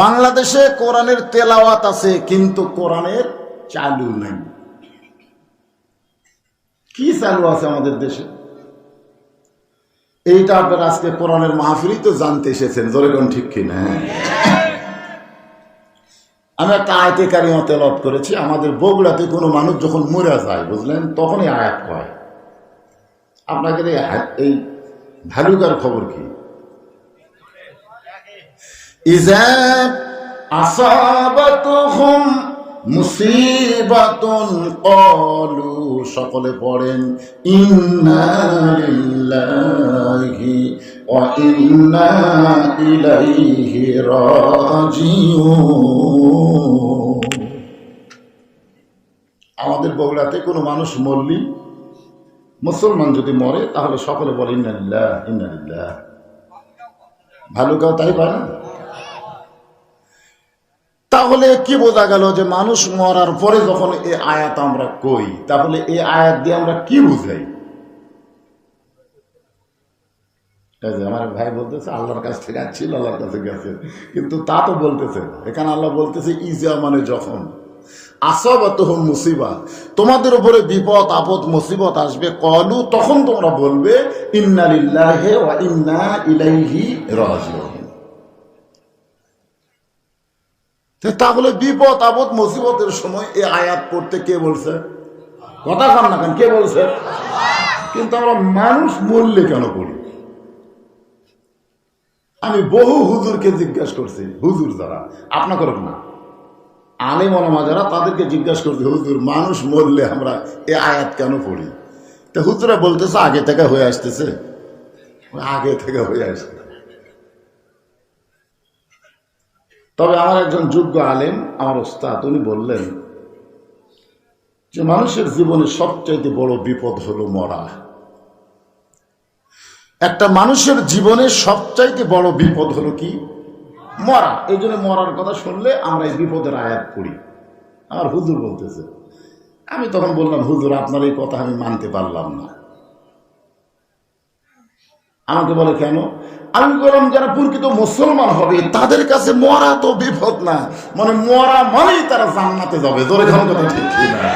বাংলাদেশে কোরআনের তেলাওয়াত আছে, কিন্তু কোরআনের চালু নেই। কি চালু আছে আমাদের দেশে? এইটা আপনার আজকে কোরআনের মাহফিলই তো জানতে এসেছেন জোরেগণ ঠিক কিনা? আমি একটা আয়তে কারিমা তেলত করেছি, আমাদের বগুড়াতে কোনো মানুষ যখন মরে যায়, বুঝলেন, তখনই আয়াত হয় আপনাকে এই ভ্যালুকার খবর কি? ক্বালু, সকলে পড়েন আমাদের বগুড়াতে কোনো মানুষ মরলি, মুসলমান যদি মরে, তাহলে সকলে বলে ইন্নালিল্লাহ ইন্নালিল্লাহ ভালো কেউ তাই পারে না? তাহলে কি বোঝা গেল যে মানুষ মরার পরে যখন এই আয়াত আমরা কই, তাহলে এই আয়াত দিয়ে আমরা কি বুঝাই? আমার ভাই বলতেছে, আল্লাহর কাছ থেকে আসছিল আল্লাহর কাছে গেছে। কিন্তু তা তো বলতেছে এখানে আল্লাহ বলতেছে, ইজা মানে যখন আসবত মুসিবা। তোমাদের উপরে বিপদ, আপদ, মুসিবত আসবে, কলু, তখন তোমরা বলবে ওয়া ইন্না ইলাইহি রাজিউন তো তাহলে বিপদ, আপদ, মুসিবতের সময় এই আয়াত পড়তে কে বলছে? কথা কাম না কেন? কে বলছে? কিন্তু আমরা মানুষ মরলে কেন পড়ি? আমি বহু হুজুরকে জিজ্ঞাসা করছি, হুজুর যারা আপনাকে না আলেম ওলামা যারা, তাদেরকে জিজ্ঞাসা করছি, হুজুর, মানুষ মরলে আমরা এ আয়াত কেন পড়ি? তা হুজুরা বলতেছে, আগে থেকে হয়ে আসতেছে। আগে থেকে হয়ে আসছে। তবে আমার একজন যোগ্য আলেম, আমার ওস্তাদ উনি বললেন যে মানুষের জীবনে সবচাইতে বড় বিপদ হলো মরা। একটা মানুষের জীবনে সবচাইতে বড় বিপদ হলো কি? মরা। এই জন্য মরার কথা শুনলে আমরা এই বিপদের আয়াত করি আমার হুজুর বলতেছে। আমি তখন বললাম, হুজুর, আপনার এই কথা আমি মানতে পারলাম না। আমাকে বলে, কেন? আমি বললাম, যারা প্রকৃত মুসলমান হবে, তাদের কাছে মরা তো বিপদ না। মানে মরা মানেই তারা জান্নাতে যাবে। ধরে খান কথা ঠিক না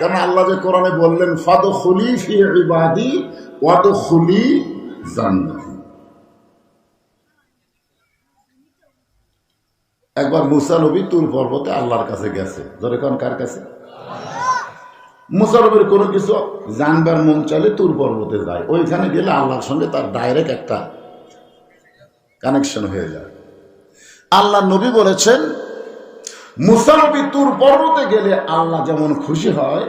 কারণ আল্লাহ যে কোরআনে বললেন ফাদ খুলি ফি ইবাদি ওয়াদ খুলি জান্নাতি। একবার মুসা নবী তুর পর্বতে আল্লাহর কাছে গেছে। কোন কার কাছে? মুসা নবীর কোনো কিছু জানবার মন চাইলে তুর পর্বতে যায়। ওইখানে গেলে আল্লাহর সঙ্গে তার ডাইরেক্ট একটা কানেকশন হয়ে যায়। আল্লাহ নবী বলেছেন মুসা নবী তুর পর্বতে গেলে আল্লাহ যেমন খুশি হয়,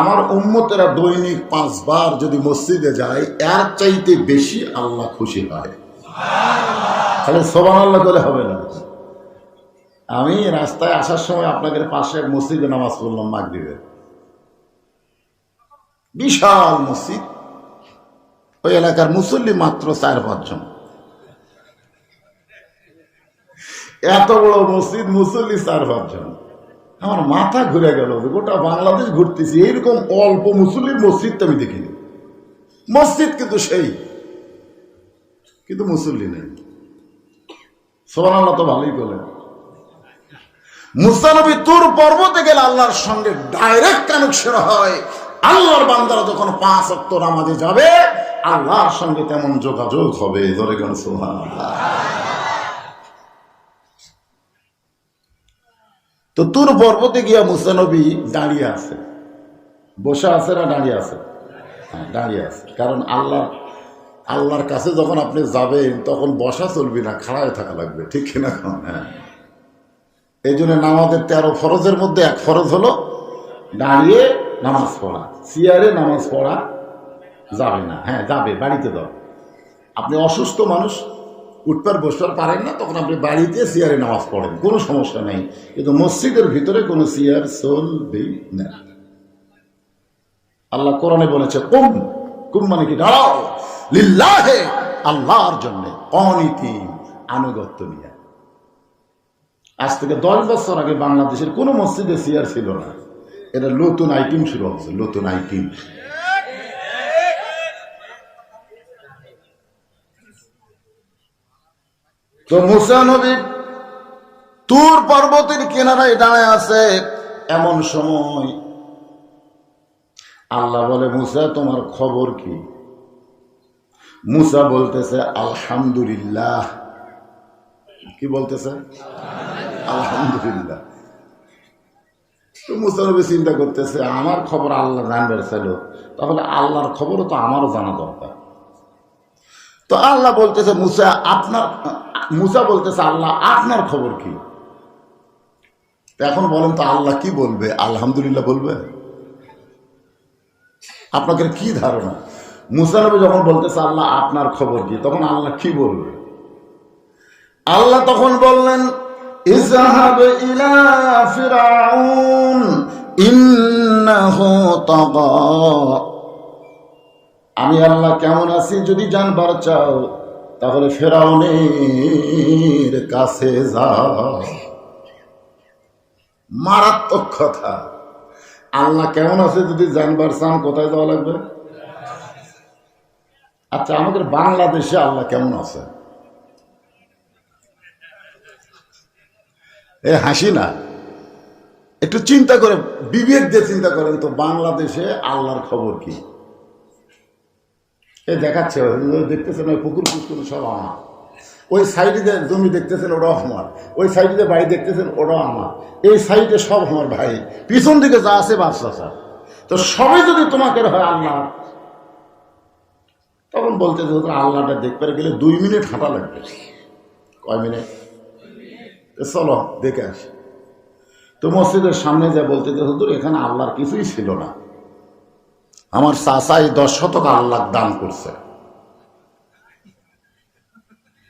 আমার উম্মতেরা দৈনিক পাঁচবার যদি মসজিদে যায়, এর চাইতে বেশি আল্লাহ খুশি হয়। তাহলে সোবান আল্লাহ করে হবে না। আমি রাস্তায় আসার সময় আপনাদের পাশে মসজিদে নামাজ পড়লাম মাগরিবে। বিশাল মসজিদ। ওই এলাকার মুসল্লি মাত্র চার পাঁচজন এত বড় মসজিদ, মুসল্লি চার পাঁচজন আমার মাথা ঘুরে গেল, গোটা বাংলাদেশ ঘুরতেছি। এইরকম অল্প মুসল্লির মসজিদ আমি দেখিনি। মসজিদ কিন্তু সেই, কিন্তু মুসল্লি নেই। সোহান আল্লাহ তো ভালোই করলেন মুস্তানবী তুর পর্বতে গেলে আল্লাহর সঙ্গে ডাইরেক্ট কানেকশন হয়। আল্লাহর বান্দারা যখন পাঁচ অক্ত নামাজে যাবে, আল্লাহর সঙ্গে তেমন যোগাযোগ হবে। ধরে কেন সোহান তো তুর পর্বতে গিয়া মুস্তানবী দাঁড়িয়ে আছে। বসে আছে না দাঁড়িয়ে আছে? হ্যাঁ দাঁড়িয়ে আছে। কারণ আল্লাহ, আল্লাহর কাছে যখন আপনি যাবেন, তখন বসা চলবে না, খাড়ায় থাকা লাগবে। ঠিক কিনা? হ্যাঁ। এই জন্য নামাজের তেরো ফরজের মধ্যে এক ফরজ হলো দাঁড়িয়ে নামাজ পড়া। চেয়ারে নামাজ পড়া যাবে না। হ্যাঁ যাবে, বাড়িতে দাও। আপনি অসুস্থ মানুষ, উঠবার, বসবার পারেন না, তখন আপনি বাড়িতে চেয়ারে নামাজ পড়েন। কোনো সমস্যা নেই। কিন্তু মসজিদের ভিতরে কোনো চেয়ার চলবেই না আল্লাহ কোরআনে বলেছে, কুম কুম মানে কি? দাঁড়াও। লিল্লাহে, আল্লাহর জন্য। অনীতি, আনুগত্য নিয়ে। আজ থেকে দশ বছর আগে বাংলাদেশের কোনো মসজিদে চেয়ার ছিল না। এটা নতুন আইটেম শুরু হচ্ছে নতুন আইটেম তো মুসা নবী, তুর পর্বতের কিনারায় দাঁড়ায় আছে এমন সময়। আল্লাহ বলে, মুসা, তোমার খবর কি? মুসা বলতেছে, আলহামদুলিল্লাহ। কি বলতেছে? আলহামদুলিল্লাহ। তো মুসা চিন্তা করতেছে, আমার খবর আল্লাহ জানবার ছিল তাহলে আল্লাহর খবরও তো আমারও জানা দরকার। তো আল্লাহ বলতেছে, মুসা, আপনার, মুসা বলতেছে, আল্লাহ, আপনার খবর কি? এখন বলেন তো আল্লাহ কি বলবে? আলহামদুলিল্লাহ বলবে। আপনাদের কি ধারণা? মুসানবী যখন বলতেছে, আল্লাহ, আপনার খবর কি? তখন আল্লাহ কি বলবে? আল্লাহ তখন বললেন ইজাহাব ইলা ফিরাউন ইন্নাহু তাগা আমি আল্লাহ কেমন আছি যদি জানবার চাও, তাহলে ফেরাউনের কাছে যাও। মারাত্মক কথা। আল্লাহ কেমন আছে যদি জানবার চান, কোথায় যাওয়া লাগবে? আচ্ছা আমাদের বাংলাদেশে আল্লাহ কেমন আছে? এ, হাসি না। একটু চিন্তা করে, বিবেক দিয়ে চিন্তা করেন তো, বাংলাদেশে আল্লাহর খবর কি? এ, দেখাচ্ছে দেখতেছেন, ওই পুকুর পুকুর সব আমার। ওই সাইডে জমি দেখতেছেন ওটাও আমার। ওই সাইডে বাড়ি দেখতেছেন, ওটাও আমার। এই সাইডে সব আমার ভাই। পিছন দিকে যা আছে বাচ্চা স্যার তো সবাই যদি তোমাকে হয় আল্লাহ, তখন বলতে আল্লাহটা দেখতে গেলে দুই মিনিট হাঁটা লাগবে। কয় মিনিট? চলো দেখে আসি। তো মসজিদের সামনে যা বলতে যে হুজুর, এখানে আল্লাহর কিছুই ছিল না। আমার চাচাই দশ শতক আল্লাহ দান করছে।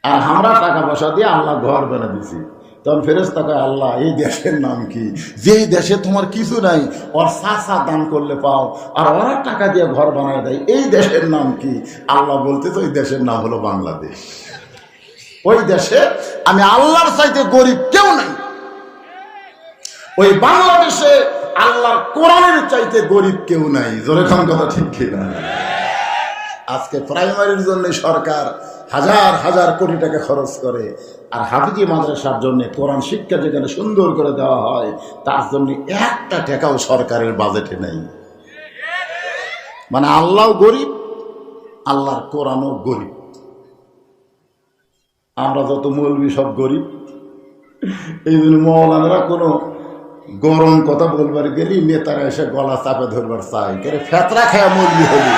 আর আমরা টাকা পয়সা দিয়ে আল্লাহ ঘর বানা দিছি তখন ফেরেস টাকা আল্লাহ, এই দেশের নাম কি? যেই দেশে তোমার কিছু নাই, ওর চাচা দান করলে পাও, আর ওরা টাকা দিয়ে ঘর বানায় দেয়, এই দেশের নাম কি? আল্লাহ বলতে তো এই দেশের নাম হলো বাংলাদেশ। ওই দেশে আমি আল্লাহর চাইতে গরিব কেউ নাই। ওই বাংলাদেশে আল্লাহর কোরআনের চাইতে গরিব কেউ নাই। জোরে খান কথা ঠিক কিনা? আজকে প্রাইমারির জন্য সরকার হাজার হাজার কোটি টাকা খরচ করে আর হাফিজি মাদ্রাসার জন্য কোরআন শিক্ষা যেখানে সুন্দর করে দেওয়া হয়, তার জন্য একটা টাকাও সরকারের বাজেটে নেই। মানে আল্লাহ গরিব, আল্লাহর কোরআনও গরিব। আমরা যত মৌলবি সব গরিব। এই জন্য মৌলানারা কোনো গরম কথা বলবার গেলি নেতারা এসে গলা চাপে ধরবার চাই কেন ফেতরা খায় মৌলবি হলি?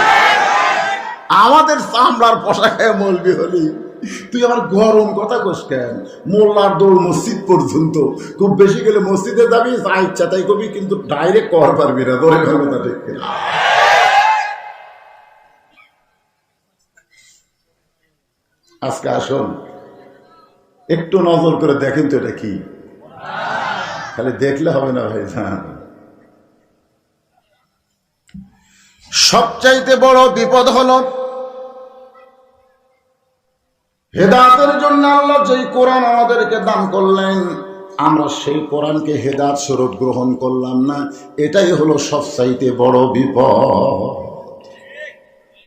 আমাদের চামড়ার পোশাক খায়া মৌলবি হলি? তুই আমার গরম কথা কোস কেন? মোল্লার দৌড় মসজিদ পর্যন্ত। খুব বেশি গেলে মসজিদে যাবি, যা ইচ্ছা তাই কবি কিন্তু ডাইরেক্ট কর পারবি না কথা ঠিক কিনা? আজকে আসুন। একটু নজর করে দেখেন তো এটা কি। খালি দেখলে হবে না ভাই সবচাইতে বড় বিপদ হলো হেদাতের জন্য আল্লাহ যেই কোরআন আমাদেরকে দান করলেন, আমরা সেই কোরআনকে হেদাত স্বরূপ গ্রহণ করলাম না। এটাই হলো সবচাইতে বড় বিপদ।